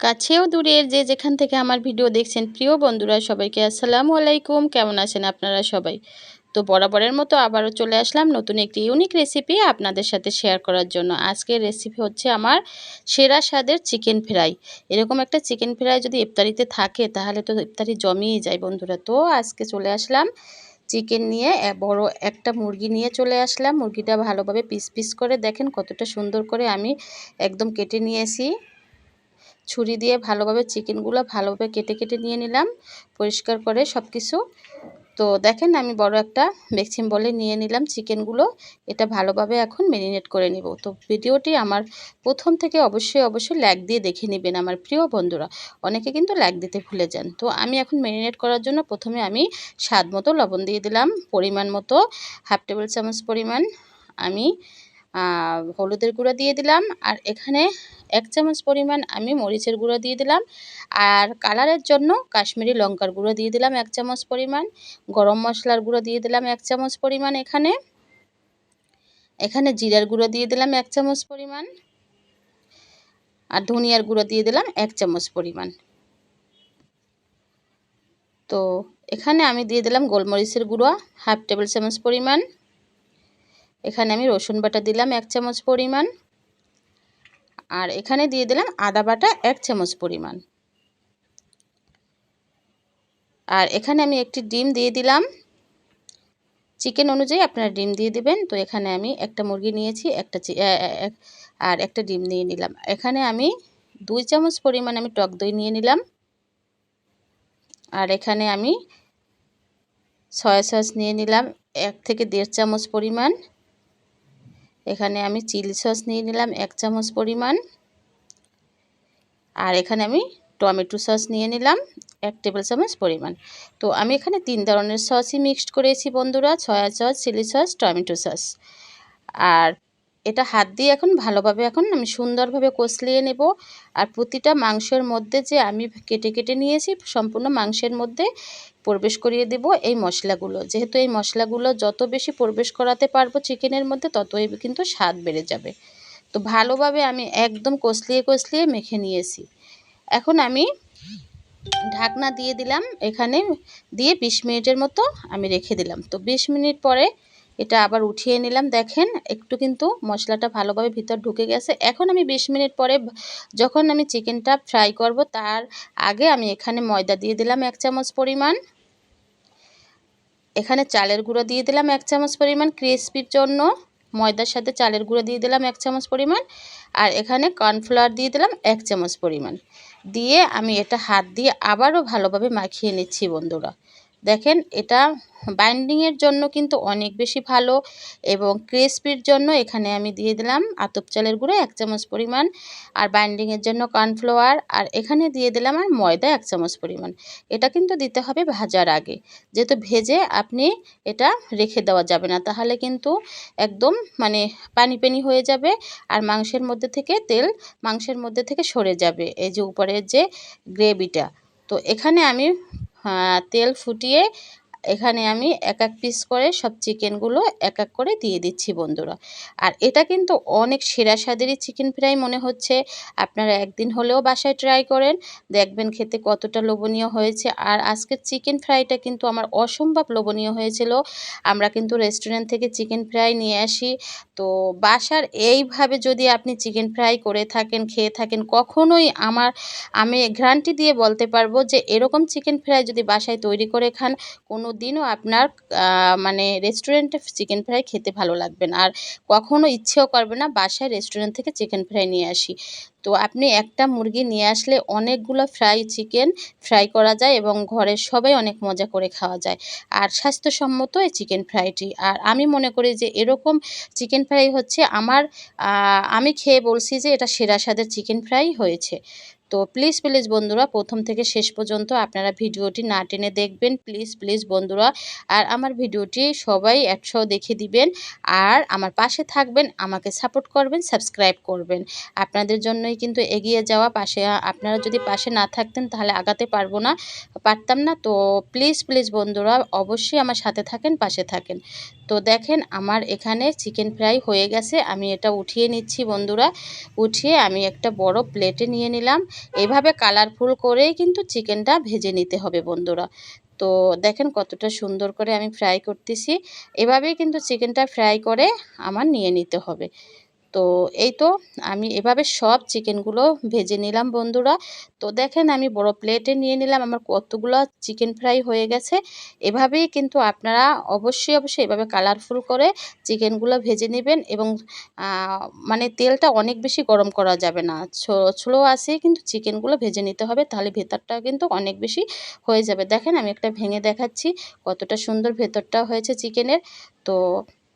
কাছেও দূরের যে যেখান থেকে আমার ভিডিও দেখছেন, প্রিয় বন্ধুরা সবাইকে আসসালামু আলাইকুম। কেমন আছেন আপনারা সবাই? তো বরাবরের মতো আবারও চলে আসলাম নতুন একটি ইউনিক রেসিপি আপনাদের সাথে শেয়ার করার জন্য। আজকের রেসিপি হচ্ছে আমার সেরা স্বাদের চিকেন ফ্রাই এরকম একটা চিকেন ফ্রাই যদি ইফতারিতে থাকে, তাহলে তো ইফতারি জমিয়ে যায় বন্ধুরা। তো আজকে চলে আসলাম চিকেন নিয়ে বড় একটা মুরগি নিয়ে চলে আসলাম। মুরগিটা ভালোভাবে পিস পিস করে দেখেন কতটা সুন্দর করে আমি একদম কেটে নিয়েছি। ছুরি দিয়ে ভালোভাবে চিকেনগুলো ভালোভাবে কেটে কেটে নিয়ে নিলাম, পরিষ্কার করে সব কিছু তো দেখেন আমি বড় একটা বেক্সিম বলে নিয়ে নিলাম চিকেনগুলো, এটা ভালোভাবে এখন ম্যারিনেট করে নিব। তো ভিডিওটি আমার প্রথম থেকে অবশ্যই অবশ্যই ল্যাগ দিয়ে দেখে নেবেন আমার প্রিয় বন্ধুরা, অনেকে কিন্তু ল্যাগ দিতে ভুলে যান। তো আমি এখন ম্যারিনেট করার জন্য প্রথমে আমি স্বাদ মতো লবণ দিয়ে দিলাম, পরিমাণ মতো হাফ টেবিল চামচ পরিমাণ। আমি হলুদের গুঁড়া দিয়ে দিলাম। আর এখানে এক চামচ পরিমাণ আমি মরিচের গুঁড়ো দিয়ে দিলাম। আর কালারের জন্য কাশ্মীরি লঙ্কার গুঁড়ো দিয়ে দিলাম এক চামচ পরিমাণ। গরম মশলার গুঁড়ো দিয়ে দিলাম এক চামচ পরিমাণ এখানে। এখানে জিরার গুঁড়ো দিয়ে দিলাম এক চামচ পরিমাণ। আর ধনিয়ার গুঁড়ো দিয়ে দিলাম এক চামচ পরিমাণ। তো এখানে আমি দিয়ে দিলাম গোলমরিচের গুঁড়ো, হাফ টেবিল চামচ পরিমাণ। এখানে আমি রসুন বাটা দিলাম এক চামচ পরিমাণ। আর এখানে দিয়ে দিলাম আদা বাটা এক চামচ পরিমাণ। আর এখানে আমি একটি ডিম দিয়ে দিলাম। চিকেন অনুযায়ী আপনারা ডিম দিয়ে দিবেন। তো এখানে আমি একটা মুরগি নিয়েছি, একটা আর একটা ডিম নিয়ে নিলাম। এখানে আমি দুই চামচ পরিমাণ আমি টক দই নিয়ে নিলাম। আর এখানে আমি সয়া সস নিয়ে নিলাম, এক থেকে দেড় চামচ পরিমাণ। এখানে আমি চিলি সস নিয়ে নিলাম এক চামচ পরিমাণ। আর এখানে আমি টমেটো সস নিয়ে নিলাম এক টেবিল চামচ পরিমাণ। তো আমি এখানে তিন ধরনের সসই মিক্সড করেছি বন্ধুরা, soya sauce, chilli sauce, tomato sauce. আর এটা হাত দিয়ে এখন ভালোভাবে এখন আমি সুন্দরভাবে কষলিয়ে নেব। আর প্রতিটা মাংসের মধ্যে যে আমি কেটে কেটে নিয়েছি, সম্পূর্ণ মাংসের মধ্যে প্রবেশ করিয়ে দেব এই মশলাগুলো। যেহেতু এই মশলাগুলো যত বেশি প্রবেশ করাতে পারব চিকেনের মধ্যে, ততই কিন্তু স্বাদ বেড়ে যাবে। তো ভালোভাবে আমি একদম কষলিয়ে কষলিয়ে মেখে নিয়েছি। এখন আমি ঢাকনা দিয়ে দিলাম, এখানে দিয়ে বিশ মিনিটের মতো আমি রেখে দিলাম। তো বিশ মিনিট পরে এটা আবার উঠিয়ে নিলাম। দেখেন, একটু কিন্তু মশলাটা ভালোভাবে ভিতর ঢুকে গেছে। এখন আমি ২০ মিনিট পরে যখন আমি চিকেনটা ফ্রাই করব, তার আগে আমি এখানে ময়দা দিয়ে দিলাম এক চামচ পরিমাণ। এখানে চালের গুঁড়ো দিয়ে দিলাম এক চামচ পরিমাণ ক্রিসপির জন্য। ময়দার সাথে চালের গুঁড়ো দিয়ে দিলাম এক চামচ পরিমাণ। আর এখানে কর্নফ্লাওয়ার দিয়ে দিলাম এক চামচ পরিমাণ। দিয়ে আমি এটা হাত দিয়ে আবারও ভালোভাবে মাখিয়ে নিচ্ছি বন্ধুরা। দেখেন, এটা বাইন্ডিংয়ের জন্য কিন্তু অনেক বেশি ভালো এবং ক্রিসপির জন্য এখানে আমি দিয়ে দিলাম আতপ চালের গুঁড়ো এক চামচ পরিমাণ, আর বাইন্ডিংয়ের জন্য কর্নফ্লাওয়ার আর এখানে দিয়ে দিলাম আর ময়দা এক চামচ পরিমাণ। এটা কিন্তু দিতে হবে ভাজার আগে। যেহেতু ভেজে আপনি এটা রেখে দেওয়া যাবে না, তাহলে কিন্তু একদম মানে পানি পানি হয়ে যাবে, আর মাংসের মধ্যে থেকে তেল মাংসের মধ্যে থেকে সরে যাবে এই যে উপরের যে গ্রেভিটা তো এখানে আমি তেল ফুটিয়ে এখানে আমি এক এক পিস করে সব চিকেনগুলো এক এক করে দিয়ে দিচ্ছি বন্ধুরা। আর এটা কিন্তু অনেক সেরা স্বাদেরই চিকেন ফ্রাই মনে হচ্ছে। আপনারা একদিন হলেও বাসায় ট্রাই করেন, দেখবেন খেতে কতটা লোভনীয় হয়েছে। আর আজকের চিকেন ফ্রাইটা কিন্তু আমার অসম্ভব লোভনীয় হয়েছিল। আমরা কিন্তু রেস্টুরেন্ট থেকে চিকেন ফ্রাই নিয়ে আসি। তো বাসার এইভাবে যদি আপনি চিকেন ফ্রাই করে থাকেন, খেয়ে থাকেন, কখনোই আমার, আমি গ্যারান্টি দিয়ে বলতে পারব যে এরকম চিকেন ফ্রাই যদি বাসায় তৈরি করে খান, কোনো দিনও আপনার মানে রেস্টুরেন্টে চিকেন ফ্রাই খেতে ভালো লাগবে না। আর কখনও ইচ্ছেও করবে না বাসায় রেস্টুরেন্ট থেকে চিকেন ফ্রাই নিয়ে আসি। তো আপনি একটা মুরগি নিয়ে আসলে অনেকগুলো ফ্রাই চিকেন ফ্রাই করা যায় এবং ঘরের সবাই অনেক মজা করে খাওয়া যায়। আর স্বাস্থ্যসম্মত এই চিকেন ফ্রাইটি আর আমি মনে করি যে এরকম চিকেন ফ্রাই হচ্ছে আমার আমি খেয়ে বলছি যে এটা সেরা স্বাদের চিকেন ফ্রাই হয়েছে। তো প্লিজ প্লিজ বন্ধুরা, প্রথম থেকে শেষ পর্যন্ত আপনারা ভিডিওটি না টেনে দেখবেন। প্লিজ প্লিজ বন্ধুরা, আর আমার ভিডিওটি সবাই একশো দেখে দিবেন। আর আমার পাশে থাকবেন, আমাকে সাপোর্ট করবেন সাবস্ক্রাইব করবেন। আপনাদের জন্যই কিন্তু এগিয়ে যাওয়া, পাশে আপনারা যদি পাশে না থাকতেন তাহলে আগাতে পারব না, পারতাম না। তো প্লিজ প্লিজ বন্ধুরা, অবশ্যই আমার সাথে থাকেন, পাশে থাকেন। তো দেখেন, আমার এখানে চিকেন ফ্রাই হয়ে গেছে, আমি এটা উঠিয়ে নিচ্ছি বন্ধুরা। উঠিয়ে আমি একটা বড় প্লেটে নিয়ে নিলাম। এইভাবে কালারফুল করেই কিন্তু চিকেনটা ভেজে নিতে হবে বন্ধুরা। তো দেখেন কতটা সুন্দর করে আমি ফ্রাই করতেছি। এভাবেই কিন্তু চিকেনটা ফ্রাই করে আমার নিয়ে নিতে হবে। তো এই তো আমি এভাবে সব চিকেনগুলো ভেজে নিলাম বন্ধুরা। তো দেখেন আমি বড় প্লেটে নিয়ে নিলাম, আমার কতগুলো চিকেন ফ্রাই হয়ে গেছে। এভাবেই কিন্তু আপনারা অবশ্যই অবশ্যই এভাবে কালারফুল করে চিকেনগুলো ভেজে নেবেন এবং মানে তেলটা অনেক বেশি গরম করা যাবে না। স্লো আসেই কিন্তু চিকেনগুলো ভেজে নিতে হবে, তাহলে ভেতরটা কিন্তু অনেক বেশি হয়ে যাবে। দেখেন আমি একটা ভেঙে দেখাচ্ছি কতটা সুন্দর ভেতরটা হয়েছে চিকেনের তো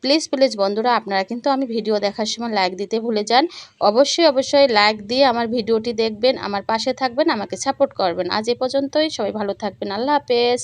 প্লিজ প্লিজ বন্ধুরা, আপনারা কিন্তু আমি ভিডিও দেখার সময় লাইক দিতে ভুলে যান। অবশ্যই অবশ্যই লাইক দিয়ে আমার ভিডিওটি দেখবেন, আমার পাশে থাকবেন, আমাকে সাপোর্ট করবেন। আজ এ পর্যন্তই, সবাই ভালো থাকবেন। আল্লাহ হাফেজ।